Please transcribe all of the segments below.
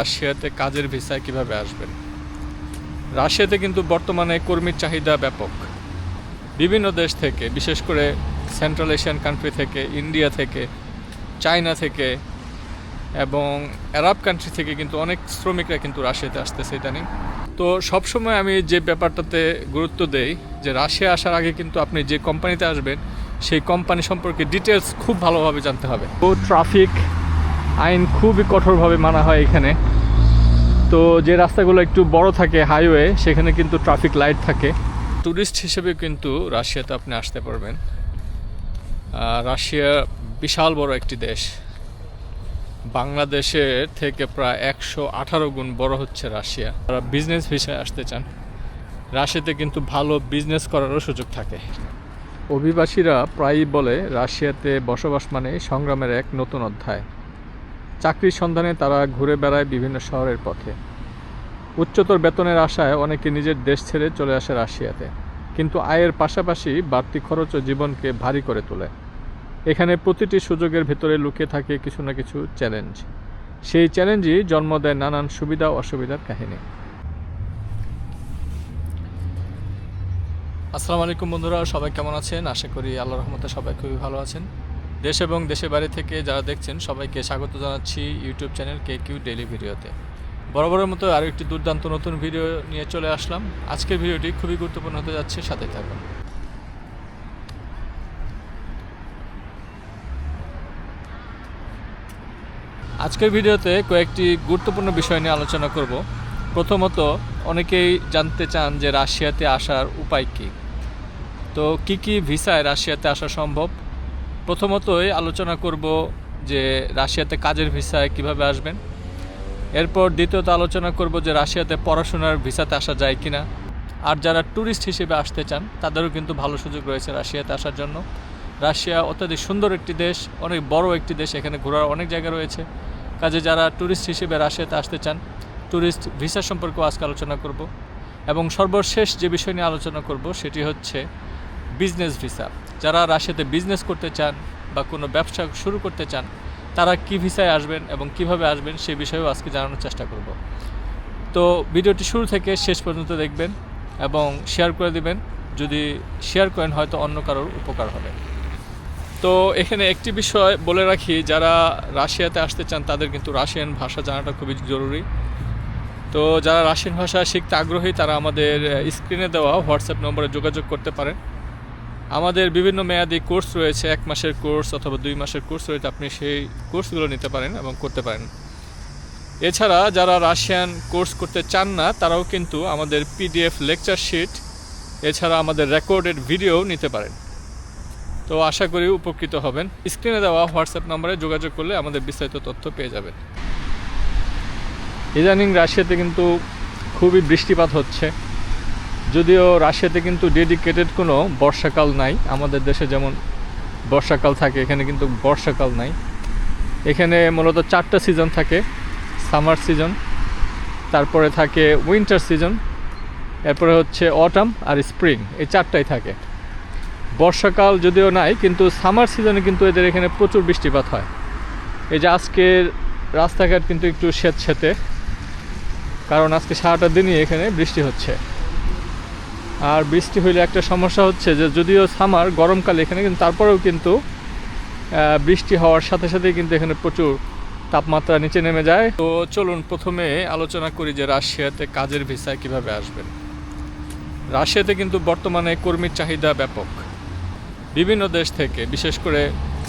রাশিয়াতে কাজের ভিসায় কীভাবে আসবেন? রাশিয়াতে কিন্তু বর্তমানে কর্মীর চাহিদা ব্যাপক। বিভিন্ন দেশ থেকে, বিশেষ করে সেন্ট্রাল এশিয়ান কান্ট্রি থেকে ইন্ডিয়া থেকে চায়না থেকে এবং আরব কান্ট্রি থেকে কিন্তু অনেক শ্রমিকরা কিন্তু রাশিয়াতে আসতেছে ইদানিং। তো সবসময় আমি যে ব্যাপারটাতে গুরুত্ব দেই, যে রাশিয়া আসার আগে কিন্তু আপনি যে কোম্পানিতে আসবেন, সেই কোম্পানি সম্পর্কে ডিটেলস খুব ভালোভাবে জানতে হবে। তো ট্রাফিক আইন খুবই কঠোরভাবে মানা হয় এখানে। তো যে রাস্তাগুলো একটু বড় থাকে হাইওয়ে, সেখানে কিন্তু ট্রাফিক লাইট থাকে। ট্যুরিস্ট হিসেবে কিন্তু রাশিয়াতে আপনি আসতে পারবেন। রাশিয়া বিশাল বড় একটি দেশ। বাংলাদেশের থেকে প্রায় একশো আঠারো গুণ বড় হচ্ছে রাশিয়া। তারা বিজনেস ভিসায় আসতে চান, রাশিয়াতে কিন্তু ভালো বিজনেস করারও সুযোগ থাকে। অভিবাসীরা প্রায়ই বলে, রাশিয়াতে বসবাস মানে সংগ্রামের এক নতুন অধ্যায়। চাকরির সন্ধানে তারা ঘুরে বেড়ায় বিভিন্ন শহরের পথে। উচ্চতর বেতনের আশায় অনেকে নিজের দেশ ছেড়ে চলে আসে রাশিয়াতে, কিন্তু আয়ের পাশাপাশি বাড়তি খরচ ও জীবনকে ভারী করে তোলে। এখানে প্রতিটি সুযোগের ভেতরে লুকিয়ে থাকে কিছু না কিছু চ্যালেঞ্জ। সেই চ্যালেঞ্জই জন্ম দেয় নানান সুবিধা অসুবিধার কাহিনী। আসসালামু আলাইকুম বন্ধুরা, সবাই কেমন আছেন? আশা করি আল্লাহ রহমতে সবাই খুবই ভালো আছেন। দেশ এবং দেশের বাইরে থেকে যারা দেখছেন, সবাইকে স্বাগত জানাচ্ছি YouTube channel K Q daily ভিডিওতে। বরাবরের মতো আরও একটি দুর্দান্ত নতুন ভিডিও নিয়ে চলে আসলাম। আজকের ভিডিওটি খুবই গুরুত্বপূর্ণ হতে যাচ্ছে, সাথে থাকুন। আজকের ভিডিওতে কয়েকটি গুরুত্বপূর্ণ বিষয় নিয়ে আলোচনা করব। প্রথমত, অনেকেই জানতে চান যে রাশিয়াতে আসার উপায় কী? তো কি কি ভিসায় রাশিয়াতে আসা সম্ভব? প্রথমতই আলোচনা করব যে রাশিয়াতে কাজের ভিসায় কীভাবে আসবেন। এরপর দ্বিতীয়ত আলোচনা করব যে রাশিয়াতে পড়াশোনার ভিসাতে আসা যায় কিনা। আর যারা ট্যুরিস্ট হিসেবে আসতে চান, তাদেরও কিন্তু ভালো সুযোগ রয়েছে রাশিয়াতে আসার জন্য। রাশিয়া অত্যাধিক সুন্দর একটি দেশ, অনেক বড় একটি দেশ, এখানে ঘোরার অনেক জায়গা রয়েছে। কাজে যারা ট্যুরিস্ট হিসেবে রাশিয়াতে আসতে চান ট্যুরিস্ট ভিসা সম্পর্কেও আজকে আলোচনা করব। এবং সর্বশেষ যে বিষয় নিয়ে আলোচনা করব, সেটি হচ্ছে বিজনেস ভিসা। যারা রাশিয়াতে বিজনেস করতে চান বা কোনো ব্যবসা শুরু করতে চান, তারা কি ভিসায় আসবেন এবং কীভাবে আসবেন সেই বিষয়েও আজকে জানানোর চেষ্টা করব। তো ভিডিওটি শুরু থেকে শেষ পর্যন্ত দেখবেন এবং শেয়ার করে দিবেন। যদি শেয়ার করেন, হয়তো অন্য কারোর উপকার হবে। তো এখানে একটি বিষয় বলে রাখি, যারা রাশিয়াতে আসতে চান, তাদের কিন্তু রাশিয়ান ভাষা জানাটা খুবই জরুরি। তো যারা রাশিয়ান ভাষা শিখতে আগ্রহী, তারা আমাদের স্ক্রিনে দেওয়া হোয়াটসঅ্যাপ নম্বরে যোগাযোগ করতে পারেন। আমাদের বিভিন্ন মেয়াদি কোর্স রয়েছে, এক মাসের কোর্স অথবা দুই মাসের কোর্স রয়েছে, আপনি সেই কোর্সগুলো নিতে পারেন এবং করতে পারেন। এছাড়া যারা রাশিয়ান কোর্স করতে চান না, তারাও কিন্তু আমাদের পিডিএফ লেকচার শিট, এছাড়া আমাদের রেকর্ডেড ভিডিও নিতে পারেন। তো আশা করি উপকৃত হবেন। স্ক্রিনে দেওয়া হোয়াটসঅ্যাপ নম্বরে যোগাযোগ করলে আমাদের বিস্তারিত তথ্য পেয়ে যাবেন। ইদানিং রাশিয়াতে কিন্তু খুবই বৃষ্টিপাত হচ্ছে। যদিও রাশিয়াতে কিন্তু ডেডিকেটেড কোনো বর্ষাকাল নাই। আমাদের দেশে যেমন বর্ষাকাল থাকে, এখানে কিন্তু বর্ষাকাল নাই। এখানে মূলত চারটা সিজন থাকে সামার সিজন তারপরে থাকে উইন্টার সিজন এরপরে হচ্ছে অটাম আর স্প্রিং এই চারটাই থাকে। বর্ষাকাল যদিও নাই, কিন্তু সামার সিজনে কিন্তু এদের এখানে প্রচুর বৃষ্টিপাত হয়। এই যে আজকের রাস্তাঘাট কিন্তু একটু স্যাঁতস্যাঁতে কারণ আজকে সারাটা দিনই এখানে বৃষ্টি হচ্ছে। আর বৃষ্টি হইলে একটা সমস্যা হচ্ছে যে যদিও সামার, গরমকাল এখানে, কিন্তু তারপরেও কিন্তু বৃষ্টি হওয়ার সাথে সাথে কিন্তু এখানে প্রচুর তাপমাত্রা নিচে নেমে যায়। তো চলুন প্রথমে আলোচনা করি যে রাশিয়াতে কাজের ভিসায় কীভাবে আসবেন। রাশিয়াতে কিন্তু বর্তমানে কর্মীর চাহিদা ব্যাপক। বিভিন্ন দেশ থেকে, বিশেষ করে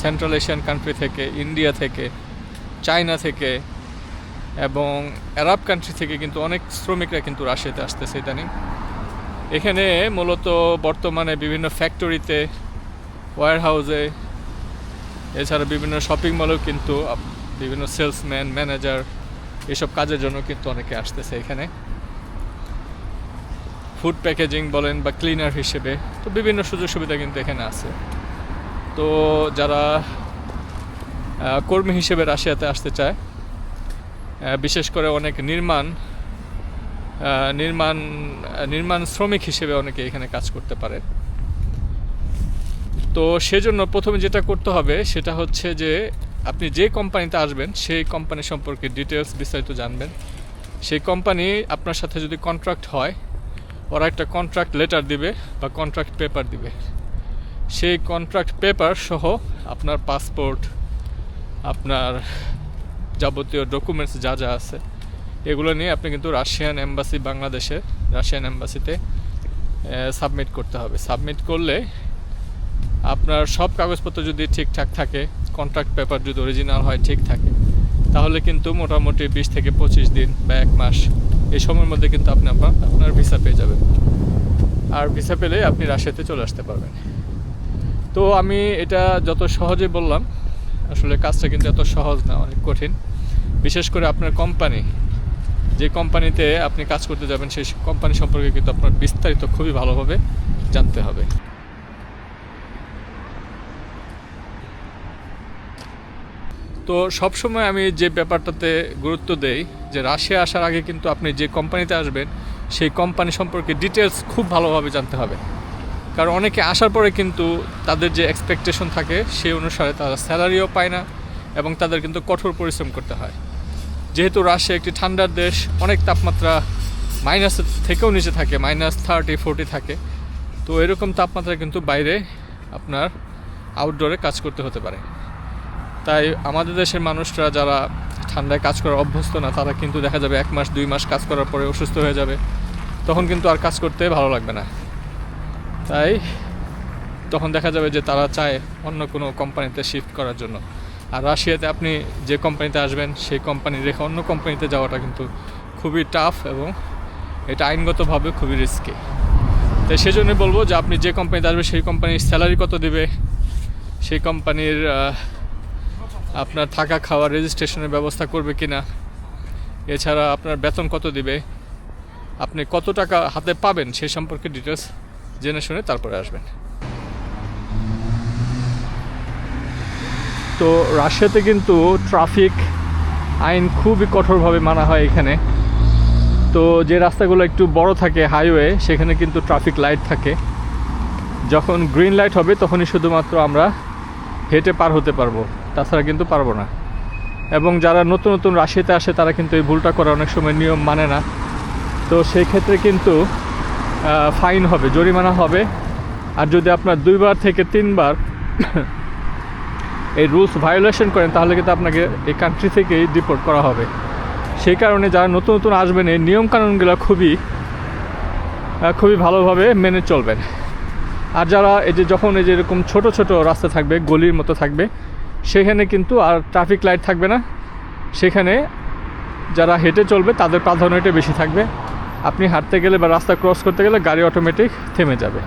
সেন্ট্রাল এশিয়ান কান্ট্রি থেকে ইন্ডিয়া থেকে চায়না থেকে, এবং আরব কান্ট্রি থেকে কিন্তু অনেক শ্রমিকরা কিন্তু রাশিয়াতে আসতেছে ইদানিং। এখানে মূলত বর্তমানে বিভিন্ন ফ্যাক্টরিতে ওয়ার হাউসে এছাড়া বিভিন্ন শপিং মলেও কিন্তু বিভিন্ন সেলসম্যান ম্যানেজার এসব কাজের জন্য কিন্তু অনেকে আসতেছে এখানে। ফুড প্যাকেজিং বলেন বা ক্লিনার হিসেবে, তো বিভিন্ন সুযোগ সুবিধা কিন্তু এখানে আছে। তো যারা কর্মী হিসেবে রাশিয়াতে আসতে চায় বিশেষ করে অনেক নির্মাণ নির্মাণ নির্মাণ শ্রমিক হিসেবে অনেকে এখানে কাজ করতে পারে। তো সেজন্য প্রথমে যেটা করতে হবে, সেটা হচ্ছে যে আপনি যে কোম্পানিতে আসবেন, সেই কোম্পানি সম্পর্কে ডিটেলস বিস্তারিত জানবেন। সেই কোম্পানি আপনার সাথে যদি কন্ট্রাক্ট হয়, ওরা একটা কন্ট্রাক্ট লেটার দিবে বা কন্ট্রাক্ট পেপার দিবে। সেই কন্ট্রাক্ট পেপার সহ আপনার পাসপোর্ট আপনার যাবতীয় ডকুমেন্টস যা যা আছে এগুলো নিয়ে আপনি কিন্তু রাশিয়ান এম্বাসি বাংলাদেশে, রাশিয়ান এম্বাসিতে সাবমিট করতে হবে। সাবমিট করলে আপনার সব কাগজপত্র যদি ঠিকঠাক থাকে কন্ট্রাক্ট পেপার যদি অরিজিনাল হয়, ঠিক থাকে, তাহলে কিন্তু মোটামুটি বিশ থেকে পঁচিশ দিন বা এক মাস এই সময়ের মধ্যে কিন্তু আপনি আপনার আপনার ভিসা পেয়ে যাবেন। আর ভিসা পেলে আপনি রাশিয়াতে চলে আসতে পারবেন। তো আমি এটা যত সহজে বললাম, আসলে কাজটা কিন্তু এত সহজ না, অনেক কঠিন। বিশেষ করে আপনার কোম্পানি যে কোম্পানিতে আপনি কাজ করতে যাবেন, সেই কোম্পানি সম্পর্কে কিন্তু আপনার বিস্তারিত খুবই ভালোভাবে জানতে হবে। তো সবসময় আমি যে ব্যাপারটাতে গুরুত্ব দেই, যে রাশিয়া আসার আগে কিন্তু আপনি যে কোম্পানিতে আসবেন, সেই কোম্পানি সম্পর্কে ডিটেলস খুব ভালোভাবে জানতে হবে। কারণ অনেকে আসার পরে কিন্তু তাদের যে এক্সপেকটেশন থাকে, সেই অনুসারে তারা স্যালারিও পায় না এবং তাদের কিন্তু কঠোর পরিশ্রম করতে হয়। যেহেতু রাশিয়া একটি ঠান্ডার দেশ, অনেক তাপমাত্রা মাইনাস থেকেও নিচে থাকে মাইনাস থার্টি ফোরটি থাকে। তো এরকম তাপমাত্রা কিন্তু বাইরে আপনার আউটডোরে কাজ করতে হতে পারে। তাই আমাদের দেশের মানুষরা যারা ঠান্ডায় কাজ করার অভ্যস্ত না, তারা কিন্তু দেখা যাবে এক মাস, দুই মাস কাজ করার পরে অসুস্থ হয়ে যাবে। তখন কিন্তু আর কাজ করতে ভালো লাগবে না। তাই তখন দেখা যাবে যে তারা চায় অন্য কোনো কোম্পানিতে শিফট করার জন্য। আর রাশিয়াতে আপনি যে কোম্পানিতে আসবেন, সেই কোম্পানি রেখে অন্য কোম্পানিতে যাওয়াটা কিন্তু খুবই টাফ এবং এটা আইনগতভাবে খুবই রিস্কি তাই সেজন্য বলব যে আপনি যে কোম্পানিতে আসবেন, সেই কোম্পানির স্যালারি কত দেবে, সেই কোম্পানির আপনার থাকা খাওয়া রেজিস্ট্রেশনের ব্যবস্থা করবে কি না এছাড়া আপনার বেতন কত দিবে, আপনি কত টাকা হাতে পাবেন সে সম্পর্কে ডিটেলস জেনে শুনে তারপরে আসবেন। তো রাশিয়াতে কিন্তু ট্রাফিক আইন খুবই কঠোরভাবে মানা হয় এখানে। তো যে রাস্তাগুলো একটু বড় থাকে হাইওয়ে, সেখানে কিন্তু ট্রাফিক লাইট থাকে। যখন গ্রিন লাইট হবে, তখনই শুধুমাত্র আমরা হেঁটে পার হতে পারব। তাছাড়া কিন্তু পারব না। এবং যারা নতুন নতুন রাশিয়াতে আসে, তারা কিন্তু এই ভুলটা করে অনেক সময় নিয়ম মানে না। তো সেই ক্ষেত্রে কিন্তু ফাইন হবে, জরিমানা হবে। আর যদি আপনার দুইবার থেকে তিনবার এই রুলস ভায়োলেশন করেন, তাহলে কিন্তু আপনাকে এই কান্ট্রি থেকেই ডিপোর্ট করা হবে। সেই কারণে যারা নতুন নতুন আসবেন, এই নিয়মকানুনগুলো খুবই খুবই ভালোভাবে মেনে চলবেন। আর যারা এই যে যখন এই যে এরকম ছোট ছোট রাস্তা থাকবে, গলির মতো থাকবে, সেখানে কিন্তু আর ট্রাফিক লাইট থাকবে না। সেখানে যারা হেঁটে চলবে, তাদের প্রাধান্যটা বেশি থাকবে। আপনি হাঁটতে গেলে বা রাস্তা ক্রস করতে গেলে গাড়ি অটোমেটিক থেমে যাবে।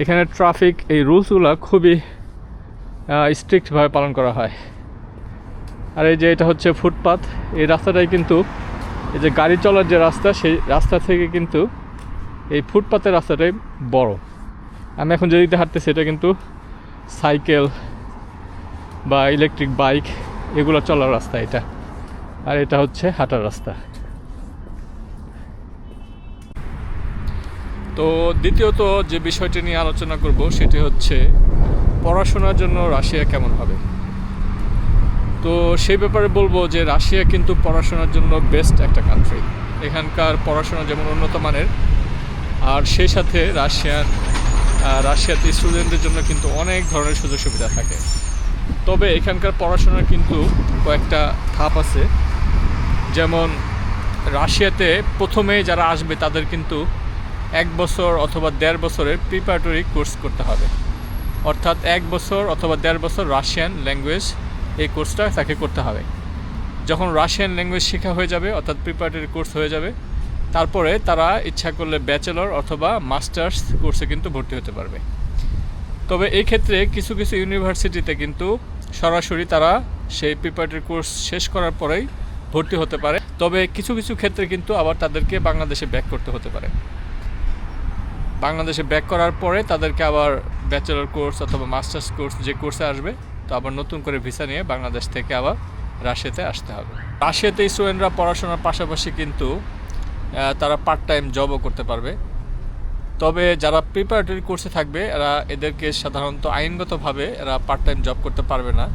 এখানে ট্রাফিক এই রুলসগুলো খুবই স্ট্রিক্টভাবে পালন করা হয়। আর এই যে এটা হচ্ছে ফুটপাথ এই রাস্তাটাই কিন্তু, এই যে গাড়ি চলার যে রাস্তা, সেই রাস্তা থেকে কিন্তু এই ফুটপাথের রাস্তাটাই বড়। আমি এখন যেদিকে হাঁটতেছি, এটা কিন্তু সাইকেল বা ইলেকট্রিক বাইক এগুলো চলার রাস্তা এটা। আর এটা হচ্ছে হাঁটার রাস্তা। তো দ্বিতীয়ত যে বিষয়টি নিয়ে আলোচনা করব, সেটি হচ্ছে পড়াশোনার জন্য রাশিয়া কেমন হবে? তো সেই ব্যাপারে বলব যে রাশিয়া কিন্তু পড়াশোনার জন্য বেস্ট একটা কান্ট্রি এখানকার পড়াশোনা যেমন উন্নত মানের, আর সেই সাথে রাশিয়ান রাশিয়াতে স্টুডেন্টদের জন্য কিন্তু অনেক ধরনের সুযোগ সুবিধা থাকে। তবে এখানকার পড়াশোনার কিন্তু কয়েকটা ধাপ আছে। যেমন রাশিয়াতে প্রথমে যারা আসবে তাদের কিন্তু এক বছর অথবা দেড় বছরের প্রিপারেটরি কোর্স করতে হবে। অর্থাৎ এক বছর অথবা দেড় বছর রাশিয়ান ল্যাঙ্গুয়েজ এই কোর্সটা তাকে করতে হবে। যখন রাশিয়ান ল্যাঙ্গুয়েজ শেখা হয়ে যাবে, অর্থাৎ প্রিপারেটরি কোর্স হয়ে যাবে, তারপরে তারা ইচ্ছা করলে ব্যাচেলর অথবা মাস্টার্স কোর্সে কিন্তু ভর্তি হতে পারবে। তবে এই ক্ষেত্রে কিছু কিছু ইউনিভার্সিটিতে কিন্তু সরাসরি তারা সেই প্রিপারেটরি কোর্স শেষ করার পরেই ভর্তি হতে পারে। তবে কিছু কিছু ক্ষেত্রে কিন্তু আবার তাদেরকে বাংলাদেশে ব্যাক করতে হতে পারে। বাংলাদেশে ব্যাক করার পরে তাদেরকে আবার ব্যাচেলর কোর্স অথবা মাস্টার্স কোর্স যে কোর্সে আসবে, তো আবার নতুন করে ভিসা নিয়ে বাংলাদেশ থেকে আবার রাশিয়াতে আসতে হবে। রাশিয়াতে স্টুডেন্টরা পড়াশোনার পাশাপাশি কিন্তু তারা পার্ট টাইম জবও করতে পারবে। তবে যারা প্রিপারেটরি কোর্সে থাকবে, এরা এদেরকে সাধারণত আইনগতভাবে এরা পার্ট টাইম জব করতে পারবে না।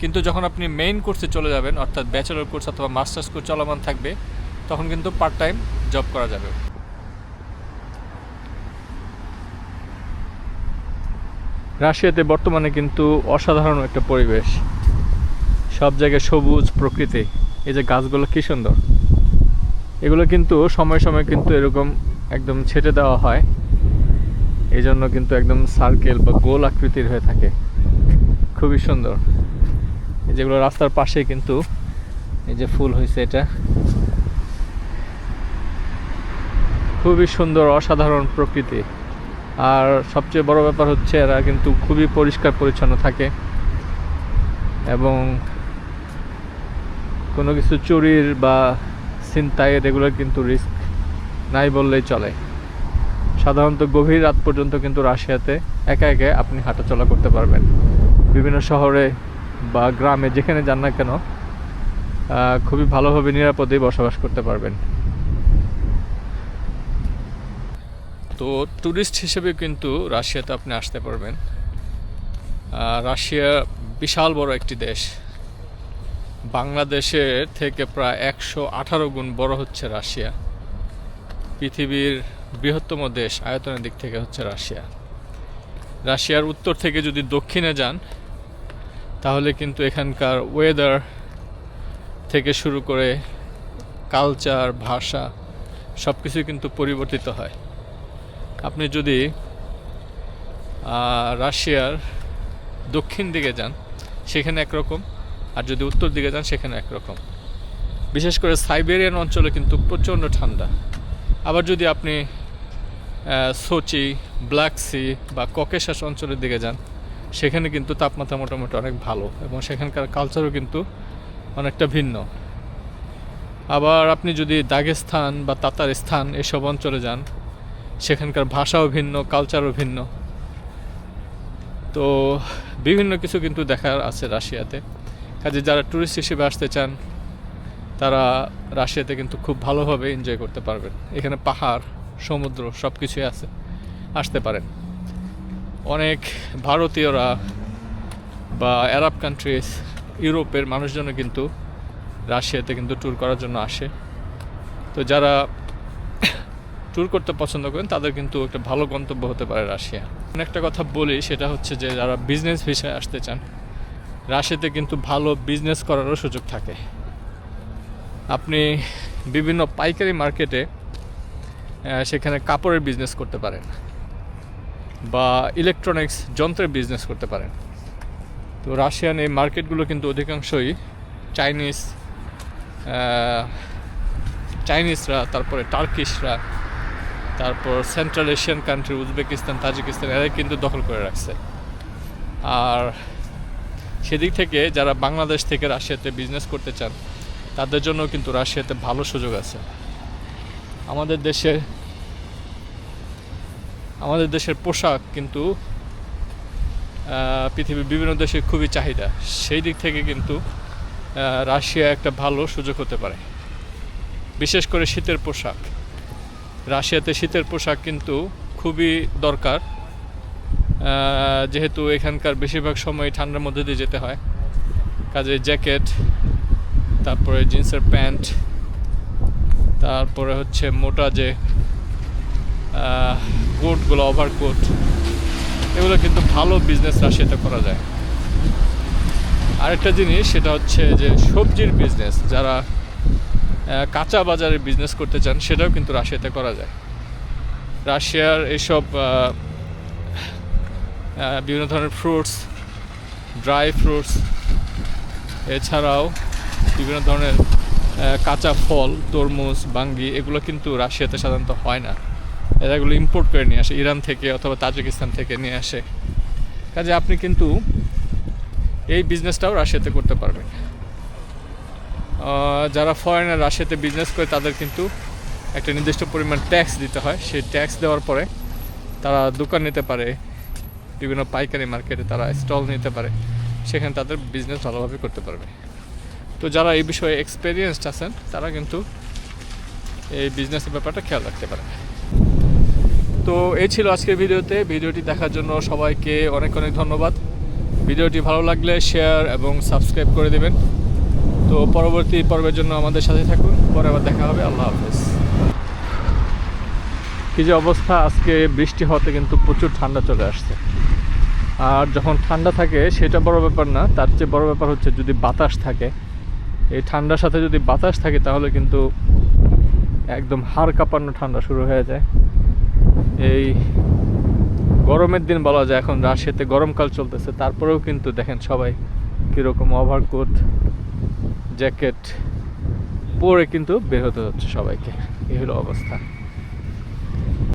কিন্তু যখন আপনি মেইন কোর্সে চলে যাবেন, অর্থাৎ ব্যাচেলর কোর্স অথবা মাস্টার্স কোর্স চলমান থাকবে, তখন কিন্তু পার্ট টাইম জব করা যাবে। রাশিয়াতে বর্তমানে কিন্তু অসাধারণ একটা পরিবেশ। সব জায়গায় সবুজ প্রকৃতি। এই যে গাছগুলো কী সুন্দর। এগুলো কিন্তু সময় সময় কিন্তু এরকম একদম ছেটে দেওয়া হয়। এই জন্য কিন্তু একদম সার্কেল বা গোল আকৃতির হয়ে থাকে। খুবই সুন্দর। যেগুলো রাস্তার পাশে কিন্তু এই যে ফুল হয়েছে এটা। খুবই সুন্দর, অসাধারণ প্রকৃতি। আর সবচেয়ে বড় ব্যাপার হচ্ছে এরা কিন্তু খুবই পরিষ্কার পরিচ্ছন্ন থাকে। এবং কোনো কিছু চুরির বা ছিনতাইয়ের এগুলোর কিন্তু রিস্ক নাই বললেই চলে। সাধারণত গভীর রাত পর্যন্ত কিন্তু রাশিয়াতে একা একা আপনি হাঁটাচলা করতে পারবেন। বিভিন্ন শহরে বা গ্রামে যেখানে যান না কেন খুবই ভালোভাবে নিরাপদেই বসবাস করতে পারবেন। তো ট্যুরিস্ট হিসেবে কিন্তু রাশিয়াতে আপনি আসতে পারবেন। রাশিয়া বিশাল বড় একটি দেশ। বাংলাদেশের থেকে প্রায় একশো আঠারো গুণ বড় হচ্ছে রাশিয়া। পৃথিবীর বৃহত্তম দেশ আয়তনের দিক থেকে হচ্ছে রাশিয়া। রাশিয়ার উত্তর থেকে যদি দক্ষিণে যান, তাহলে কিন্তু এখানকার ওয়েদার থেকে শুরু করে কালচার ভাষা সব কিছুই কিন্তু পরিবর্তিত হয়। আপনি যদি রাশিয়ার দক্ষিণ দিকে যান, সেখানে একরকম, আর যদি উত্তর দিকে যান, সেখানে একরকম। বিশেষ করে সাইবেরিয়ান অঞ্চলে কিন্তু প্রচণ্ড ঠান্ডা। আবার যদি আপনি সোচি, ব্ল্যাক সি বা ককেশাস অঞ্চলের দিকে যান, সেখানে কিন্তু তাপমাত্রা মোটামুটি অনেক ভালো এবং সেখানকার কালচারও কিন্তু অনেকটা ভিন্ন। আবার আপনি যদি দাগেস্তান বা তাতারস্তান এসব অঞ্চলে যান সেখানকার ভাষাও ভিন্ন কালচারও ভিন্ন। তো বিভিন্ন কিছু কিন্তু দেখার আছে রাশিয়াতে। কাজে যারা ট্যুরিস্ট হিসেবে আসতে চান, তারা রাশিয়াতে কিন্তু খুব ভালোভাবে এনজয় করতে পারবেন। এখানে পাহাড়, সমুদ্র সব কিছুই আছে, আসতে পারেন। অনেক ভারতীয়রা বা অ্যারাব কান্ট্রিজ ইউরোপের মানুষজনও কিন্তু রাশিয়াতে কিন্তু ট্যুর করার জন্য আসে। তো যারা ট্যুর করতে পছন্দ করেন, তাদের কিন্তু একটা ভালো গন্তব্য হতে পারে রাশিয়া। একটা কথা বলি, সেটা হচ্ছে যে যারা বিজনেস ভিসায় আসতে চান, রাশিয়াতে কিন্তু ভালো বিজনেস করারও সুযোগ থাকে। আপনি বিভিন্ন পাইকারি মার্কেটে সেখানে কাপড়ের বিজনেস করতে পারেন বা ইলেকট্রনিক্স যন্ত্রের বিজনেস করতে পারেন। তো রাশিয়ান এই মার্কেটগুলো কিন্তু অধিকাংশই চাইনিজ চাইনিজরা তারপরে টার্কিশরা তারপর central Asian country Uzbekistan Tajikistan এরা কিন্তু দখল করে রাখছে। আর সেদিক থেকে যারা বাংলাদেশ থেকে রাশিয়াতে বিজনেস করতে চান, তাদের জন্য কিন্তু রাশিয়াতে ভালো সুযোগ আছে। আমাদের দেশে, আমাদের দেশের পোশাক কিন্তু পৃথিবীর বিভিন্ন দেশে খুবই চাহিদা। সেই দিক থেকে কিন্তু রাশিয়া একটা ভালো সুযোগ হতে পারে। বিশেষ করে শীতের পোশাক। রাশিয়াতে শীতের পোশাক কিন্তু খুবই দরকার। যেহেতু এখানকার বেশিরভাগ সময় ঠান্ডার মধ্যে দিয়ে যেতে হয়। কাজে জ্যাকেট, তারপরে জিন্সের প্যান্ট, তারপরে হচ্ছে মোটা যে কোটগুলো ওভার কোট এগুলো কিন্তু ভালো বিজনেস রাশিয়াতে করা যায়। আরেকটা জিনিস সেটা হচ্ছে যে সবজির বিজনেস যারা কাঁচা বাজারে বিজনেস করতে চান, সেটাও কিন্তু রাশিয়াতে করা যায়। রাশিয়ার এইসব বিভিন্ন ধরনের ফ্রুটস ড্রাই ফ্রুটস এছাড়াও বিভিন্ন ধরনের কাঁচা ফল, তরমুজ, বাঙ্গি, এগুলো কিন্তু রাশিয়াতে সাধারণত হয় না। এগুলো ইম্পোর্ট করে নিয়ে আসে, ইরান থেকে অথবা তাজিকিস্তান থেকে নিয়ে আসে। কাজে আপনি কিন্তু এই বিজনেসটাও রাশিয়াতে করতে পারবেন। যারা ফরেনার রাশিয়াতে বিজনেস করে, তাদের কিন্তু একটা নির্দিষ্ট পরিমাণ ট্যাক্স দিতে হয়। সেই ট্যাক্স দেওয়ার পরে তারা দোকান নিতে পারে, বিভিন্ন পাইকারি মার্কেটে তারা স্টল নিতে পারে। সেখানে তাদের বিজনেস ভালোভাবে করতে পারবে। তো যারা এই বিষয়ে এক্সপেরিয়েন্সড আছেন, তারা কিন্তু এই বিজনেসের ব্যাপারটা খেয়াল রাখতে পারে তো এই ছিল আজকের ভিডিওতে। ভিডিওটি দেখার জন্য সবাইকে অনেক অনেক ধন্যবাদ। ভিডিওটি ভালো লাগলে শেয়ার এবং সাবস্ক্রাইব করে দেবেন। তো পরবর্তী পর্বের জন্য আমাদের সাথে থাকুন। পরে আবার দেখা হবে। আল্লাহ হাফেজ। কি যে অবস্থা, আজকে বৃষ্টি হতে কিন্তু প্রচুর ঠান্ডা চলে আসছে। আর যখন ঠান্ডা থাকে, সেটা বড় ব্যাপার না। তার চেয়ে বড় ব্যাপার হচ্ছে যদি বাতাস থাকে, এই ঠান্ডার সাথে যদি বাতাস থাকে, তাহলে কিন্তু একদম হাড় কাঁপানো ঠান্ডা শুরু হয়ে যায়। এই গরমের দিন বলা যায় এখন, রাশিয়াতে গরমকাল চলতেছে। তারপরেও কিন্তু দেখেন সবাই কীরকম ওভারকোট জ্যাকেট পরে কিন্তু বের হতে হচ্ছে সবাইকে। এই হলো অবস্থা।